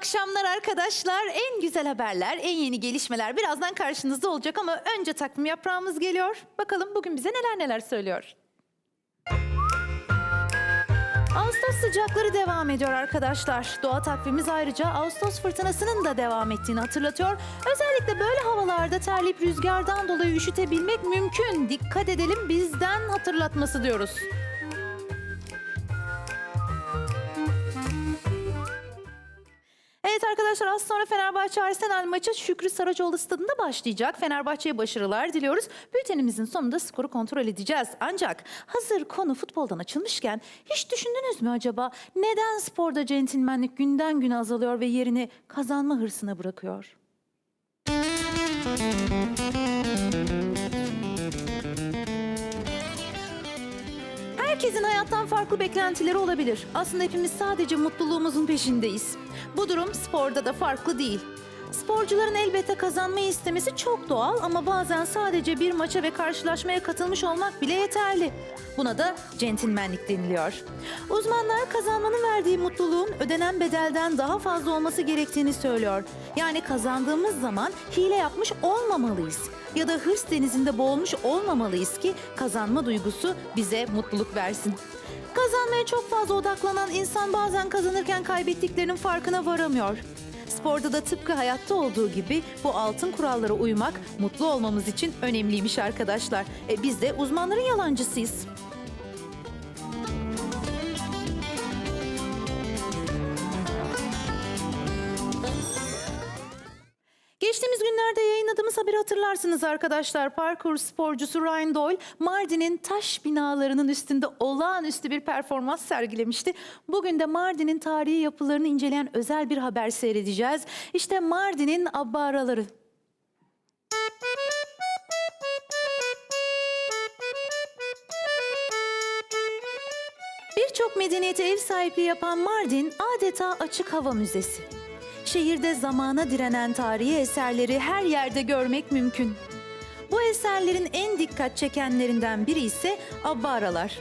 Akşamlar arkadaşlar. En güzel haberler, en yeni gelişmeler birazdan karşınızda olacak ama önce takvim yaprağımız geliyor. Bakalım bugün bize neler neler söylüyor. Ağustos sıcakları devam ediyor arkadaşlar. Doğa takvimimiz ayrıca Ağustos fırtınasının da devam ettiğini hatırlatıyor. Özellikle böyle havalarda terleyip rüzgardan dolayı üşütebilmek mümkün. Dikkat edelim bizden hatırlatması diyoruz. Arkadaşlar az sonra Fenerbahçe Arsenal maçı Şükrü Saracoğlu stadında başlayacak. Fenerbahçe'ye başarılar diliyoruz. Bültenimizin sonunda skoru kontrol edeceğiz. Ancak hazır konu futboldan açılmışken hiç düşündünüz mü acaba neden sporda centilmenlik günden güne azalıyor ve yerini kazanma hırsına bırakıyor? Herkesin hayattan farklı beklentileri olabilir. Aslında hepimiz sadece mutluluğumuzun peşindeyiz. Bu durum sporda da farklı değil. Sporcuların elbette kazanmayı istemesi çok doğal ama bazen sadece bir maça ve karşılaşmaya katılmış olmak bile yeterli. Buna da centilmenlik deniliyor. Uzmanlar kazanmanın verdiği mutluluğun ödenen bedelden daha fazla olması gerektiğini söylüyor. Yani kazandığımız zaman hile yapmış olmamalıyız ya da hırs denizinde boğulmuş olmamalıyız ki kazanma duygusu bize mutluluk versin. Kazanmaya çok fazla odaklanan insan bazen kazanırken kaybettiklerinin farkına varamıyor. Sporda da tıpkı hayatta olduğu gibi bu altın kurallara uymak mutlu olmamız için önemliymiş arkadaşlar. E biz de uzmanların yalancısıyız. Yayınladığımız haberi hatırlarsınız arkadaşlar. Parkur sporcusu Ryan Doyle, Mardin'in taş binalarının üstünde olağanüstü bir performans sergilemişti. Bugün de Mardin'in tarihi yapılarını inceleyen özel bir haber seyredeceğiz. İşte Mardin'in abbaraları. Birçok medeniyete ev sahipliği yapan Mardin adeta açık hava müzesi. Şehirde zamana direnen tarihi eserleri her yerde görmek mümkün. Bu eserlerin en dikkat çekenlerinden biri ise abbaralar.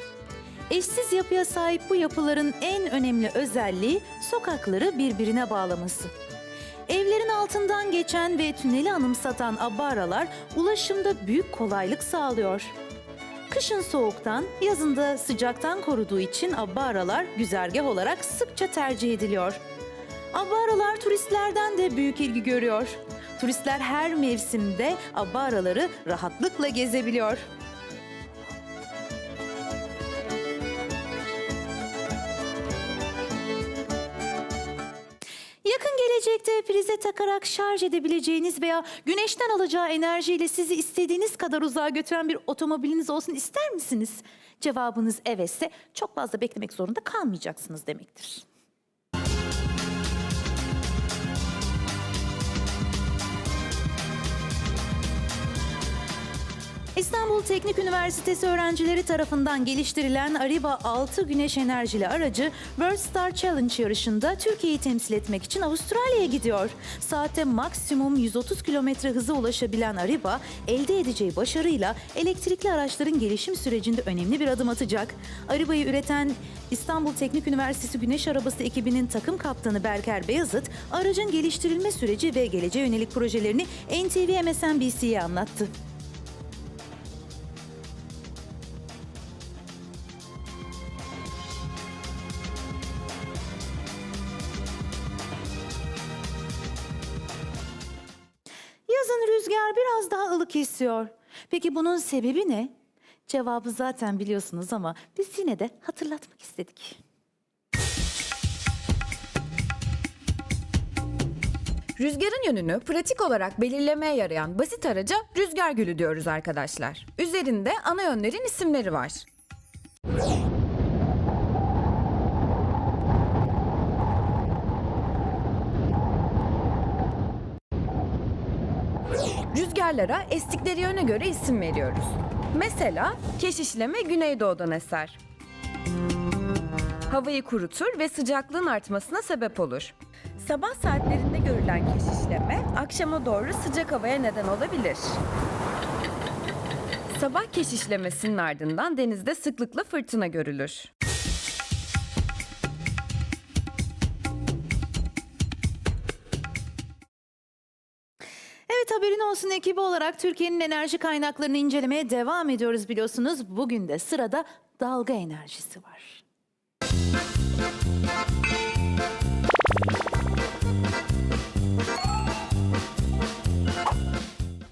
Eşsiz yapıya sahip bu yapıların en önemli özelliği sokakları birbirine bağlaması. Evlerin altından geçen ve tüneli anımsatan abbaralar ulaşımda büyük kolaylık sağlıyor. Kışın soğuktan, yazında sıcaktan koruduğu için abbaralar güzergah olarak sıkça tercih ediliyor. Abbaralar turistlerden de büyük ilgi görüyor. Turistler her mevsimde abbaraları rahatlıkla gezebiliyor. Yakın gelecekte prize takarak şarj edebileceğiniz veya güneşten alacağı enerjiyle sizi istediğiniz kadar uzağa götüren bir otomobiliniz olsun ister misiniz? Cevabınız evetse çok fazla beklemek zorunda kalmayacaksınız demektir. İstanbul Teknik Üniversitesi öğrencileri tarafından geliştirilen Ariba 6 güneş enerjili aracı World Star Challenge yarışında Türkiye'yi temsil etmek için Avustralya'ya gidiyor. Saatte maksimum 130 kilometre hıza ulaşabilen Ariba, elde edeceği başarıyla elektrikli araçların gelişim sürecinde önemli bir adım atacak. Ariba'yı üreten İstanbul Teknik Üniversitesi Güneş Arabası ekibinin takım kaptanı Berker Beyazıt, aracın geliştirilme süreci ve geleceğe yönelik projelerini NTV MSNBC'ye anlattı. Esiyor. Peki bunun sebebi ne? Cevabı zaten biliyorsunuz ama biz yine de hatırlatmak istedik. Rüzgarın yönünü pratik olarak belirlemeye yarayan basit araca rüzgar gülü diyoruz arkadaşlar. Üzerinde ana yönlerin isimleri var. Rüzgarlara estikleri yöne göre isim veriyoruz. Mesela keşişleme güneydoğudan eser. Havayı kurutur ve sıcaklığın artmasına sebep olur. Sabah saatlerinde görülen keşişleme akşama doğru sıcak havaya neden olabilir. Sabah keşişlemesinin ardından denizde sıklıkla fırtına görülür. Haberin olsun ekibi olarak Türkiye'nin enerji kaynaklarını incelemeye devam ediyoruz biliyorsunuz. Bugün de sırada dalga enerjisi var.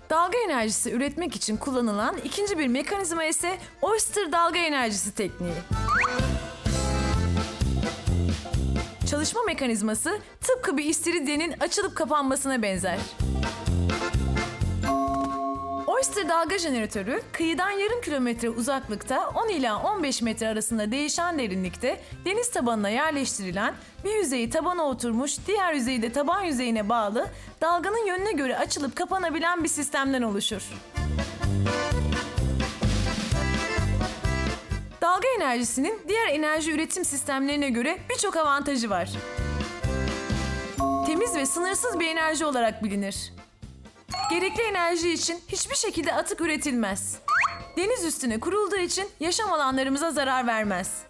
Dalga enerjisi üretmek için kullanılan ikinci bir mekanizma ise Oyster dalga enerjisi tekniği. Çalışma mekanizması tıpkı bir istiridyenin açılıp kapanmasına benzer. Oyster dalga jeneratörü kıyıdan yarım kilometre uzaklıkta 10 ila 15 metre arasında değişen derinlikte deniz tabanına yerleştirilen bir yüzeyi tabana oturmuş diğer yüzeyi de taban yüzeyine bağlı dalganın yönüne göre açılıp kapanabilen bir sistemden oluşur. Dalga enerjisinin diğer enerji üretim sistemlerine göre birçok avantajı var. Temiz ve sınırsız bir enerji olarak bilinir. Gerekli enerji için hiçbir şekilde atık üretilmez. Deniz üstüne kurulduğu için yaşam alanlarımıza zarar vermez.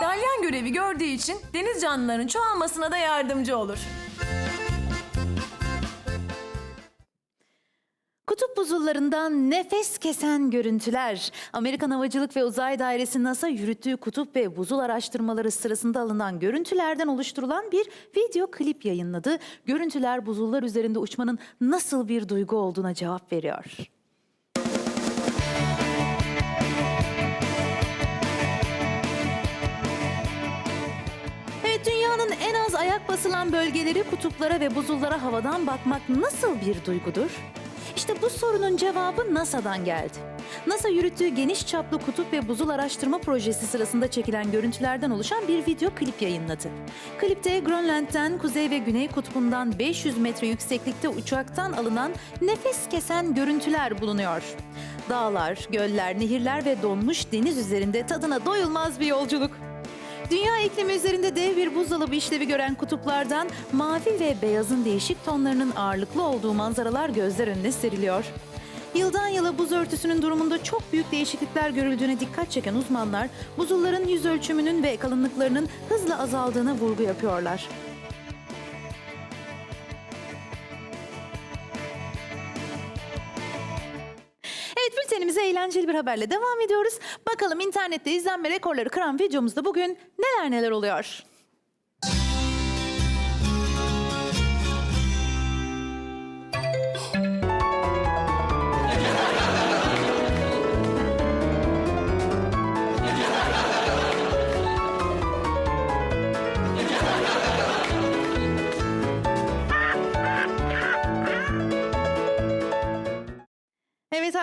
Dalyan görevi gördüğü için deniz canlılarının çoğalmasına da yardımcı olur. Buzullarından nefes kesen görüntüler. Amerikan Havacılık ve Uzay Dairesi NASA yürüttüğü kutup ve buzul araştırmaları sırasında alınan görüntülerden oluşturulan bir video klip yayınladı. Görüntüler buzullar üzerinde uçmanın nasıl bir duygu olduğuna cevap veriyor. Dünyanın en az ayak basılan bölgeleri kutuplara ve buzullara havadan bakmak nasıl bir duygudur? İşte bu sorunun cevabı NASA'dan geldi. NASA yürüttüğü geniş çaplı kutup ve buzul araştırma projesi sırasında çekilen görüntülerden oluşan bir video klip yayınladı. Klipte Grönland'den kuzey ve güney kutbundan 500 metre yükseklikte uçaktan alınan nefes kesen görüntüler bulunuyor. Dağlar, göller, nehirler ve donmuş deniz üzerinde tadına doyulmaz bir yolculuk. Dünya iklimi üzerinde dev bir buzdolabı işlevi gören kutuplardan mavi ve beyazın değişik tonlarının ağırlıklı olduğu manzaralar gözler önüne seriliyor. Yıldan yıla buz örtüsünün durumunda çok büyük değişiklikler görüldüğüne dikkat çeken uzmanlar, buzulların yüz ölçümünün ve kalınlıklarının hızla azaldığına vurgu yapıyorlar. Eğlenceli bir haberle devam ediyoruz. Bakalım internette izlenme rekorları kıran videomuzda bugün neler neler oluyor?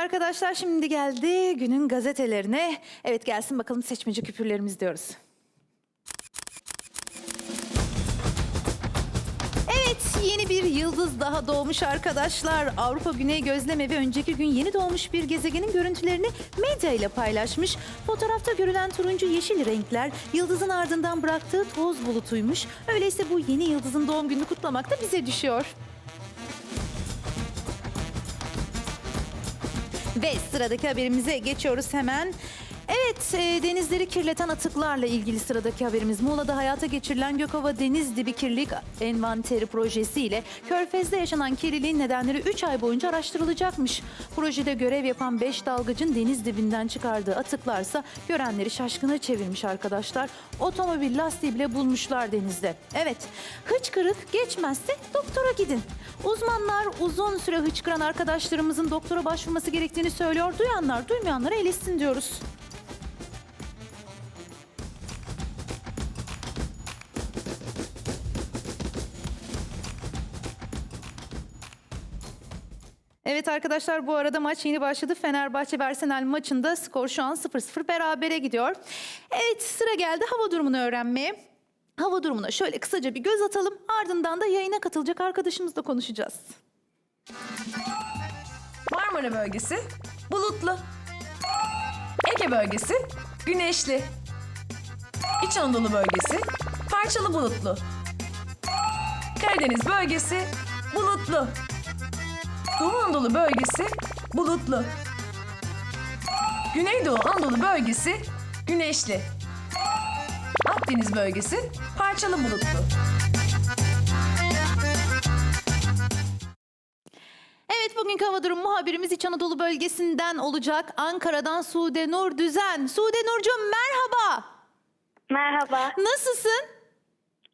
Arkadaşlar şimdi geldi günün gazetelerine. Evet gelsin bakalım seçmeci küpürlerimiz diyoruz. Evet yeni bir yıldız daha doğmuş arkadaşlar. Avrupa Güney Gözlem ve önceki gün yeni doğmuş bir gezegenin görüntülerini medya ile paylaşmış. Fotoğrafta görülen turuncu yeşil renkler yıldızın ardından bıraktığı toz bulutuymuş. Öyleyse bu yeni yıldızın doğum gününü kutlamak da bize düşüyor. Ve sıradaki haberimize geçiyoruz hemen. Evet, e, denizleri kirleten atıklarla ilgili sıradaki haberimiz. Muğla'da hayata geçirilen Gökova Deniz Dibi Kirlilik Envanteri Projesi ile Körfez'de yaşanan kirliliğin nedenleri 3 ay boyunca araştırılacakmış. Projede görev yapan 5 dalgıcın deniz dibinden çıkardığı atıklarsa görenleri şaşkına çevirmiş arkadaşlar. Otomobil lastiği bile bulmuşlar denizde. Evet, hıçkırık geçmezse doktora gidin. Uzmanlar uzun süre hıçkıran arkadaşlarımızın doktora başvurması gerektiğini söylüyor. Duyanlar duymayanlara eleşsin diyoruz. Evet arkadaşlar bu arada maç yeni başladı. Fenerbahçe ve Arsenal maçında skor şu an 0-0 berabere gidiyor. Evet sıra geldi hava durumunu öğrenmeye. Hava durumuna şöyle kısaca bir göz atalım. Ardından da yayına katılacak arkadaşımızla konuşacağız. Marmara bölgesi bulutlu. Ege bölgesi güneşli. İç Anadolu bölgesi parçalı bulutlu. Karadeniz bölgesi bulutlu. Doğu Anadolu bölgesi bulutlu. Güneydoğu Anadolu bölgesi güneşli. Akdeniz bölgesi parçalı bulutlu. Evet bugün bugünkü hava durum muhabirimiz İç Anadolu bölgesinden olacak. Ankara'dan Sude Nur Düzen. Sude Nurcuğum merhaba. Merhaba, Nasılsın?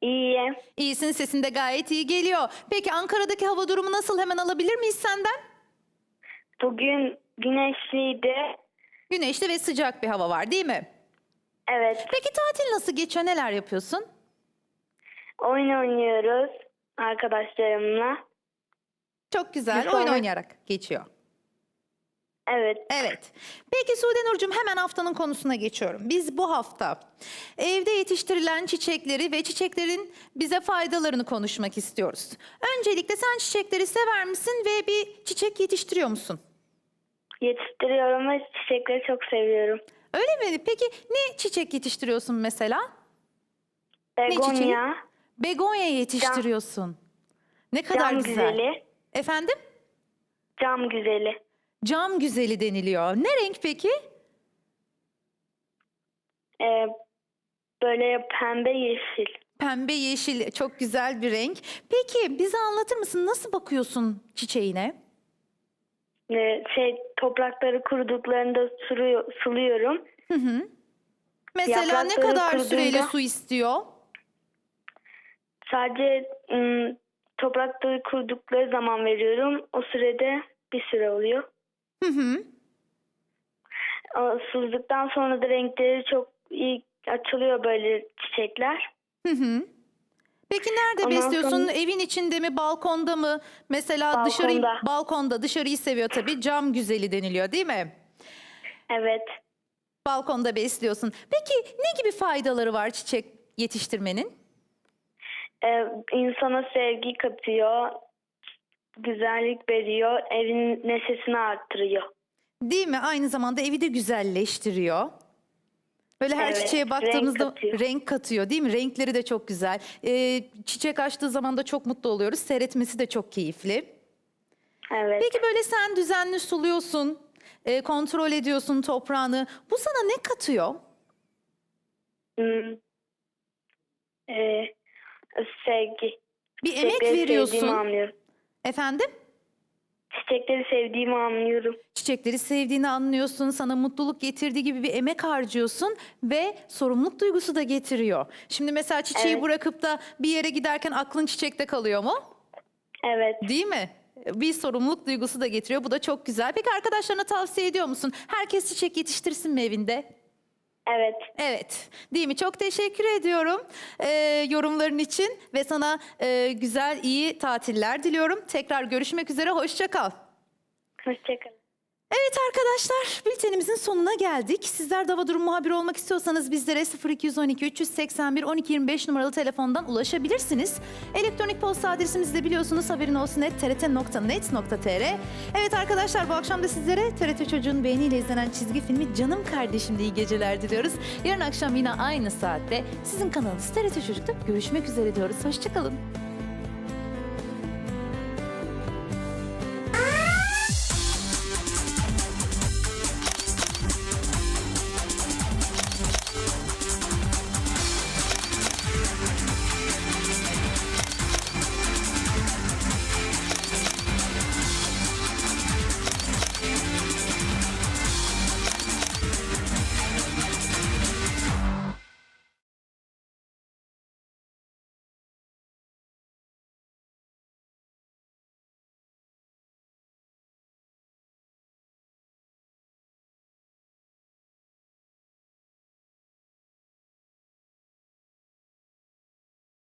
İyiyim. İyisin sesin de gayet iyi geliyor. Peki Ankara'daki hava durumu nasıl hemen alabilir miyiz senden? Bugün güneşliydi. Güneşli ve sıcak bir hava var değil mi? Evet, Peki tatil nasıl geçiyor? Neler yapıyorsun? oyun oynuyoruz arkadaşlarımla. Çok güzel. Oyun oynayarak geçiyor. Evet, Evet. Peki Sude Nurcuğum hemen haftanın konusuna geçiyorum. Biz bu hafta evde yetiştirilen çiçekleri ve çiçeklerin bize faydalarını konuşmak istiyoruz. Öncelikle sen çiçekleri sever misin ve bir çiçek yetiştiriyor musun? yetiştiriyorum ve çiçekleri çok seviyorum. Öyle mi? Peki ne çiçek yetiştiriyorsun mesela? çiçeği? Begonya, Begonya yetiştiriyorsun. Ne kadar cam güzel. güzeli, Efendim? cam güzeli. Cam güzeli deniliyor. Ne renk peki? Ee, böyle pembe yeşil. Pembe yeşil çok güzel bir renk. Peki bize anlatır mısın nasıl bakıyorsun çiçeğine? Ee, şey toprakları kuruduklarında suluyor, suluyorum. Mesela ne Yaprakları kadar kuruduğunda- süreyle su istiyor? Sadece ım, toprakları kurudukları zaman veriyorum. O sürede bir süre oluyor. Hı hı. O Süzdükten sonra da renkleri çok iyi açılıyor böyle çiçekler. Hı hı. Peki nerede Ondan besliyorsun? sonra- Evin içinde mi, balkonda mı? Mesela dışarıyı Balkonda. balkonda dışarıyı seviyor tabii. Cam güzeli deniliyor, değil mi? Evet. Balkonda besliyorsun. Peki ne gibi faydaları var çiçek yetiştirmenin? Ee, insana sevgi katıyor. Güzellik veriyor. Evin neşesini arttırıyor. Değil mi? Aynı zamanda evi de güzelleştiriyor. Böyle her Evet, çiçeğe renk baktığımızda katıyor. renk katıyor değil mi? Renkleri de çok güzel. Ee, çiçek açtığı zaman da çok mutlu oluyoruz. Seyretmesi de çok keyifli. Evet. Peki böyle sen düzenli suluyorsun, e, kontrol ediyorsun toprağını. Bu sana ne katıyor? Hmm. Ee, sevgi. Bir emek sevdiğimi veriyorsun. anlıyorum. Efendim? Çiçekleri sevdiğimi anlıyorum. Çiçekleri sevdiğini anlıyorsun, sana mutluluk getirdiği gibi bir emek harcıyorsun ve sorumluluk duygusu da getiriyor. Şimdi mesela çiçeği Evet. bırakıp da bir yere giderken aklın çiçekte kalıyor mu? Evet. Değil mi? Bir sorumluluk duygusu da getiriyor. Bu da çok güzel. Peki arkadaşlarına tavsiye ediyor musun? Herkes çiçek yetiştirsin mi evinde? Evet. Evet. Değil mi? Çok teşekkür ediyorum e, yorumların için ve sana e, güzel, iyi tatiller diliyorum. Tekrar görüşmek üzere. Hoşça kal. Hoşçakalın. Evet arkadaşlar bültenimizin sonuna geldik. Sizler de hava durum muhabiri olmak istiyorsanız bizlere 0212 381 1225 numaralı telefondan ulaşabilirsiniz. Elektronik posta adresimizi de biliyorsunuz haberin olsun et trt.net.tr. Evet arkadaşlar bu akşam da sizlere TRT Çocuğun beğeniyle izlenen çizgi filmi Canım Kardeşim'de iyi geceler diliyoruz. Yarın akşam yine aynı saatte sizin kanalınız TRT Çocuk'ta görüşmek üzere diyoruz. Hoşçakalın.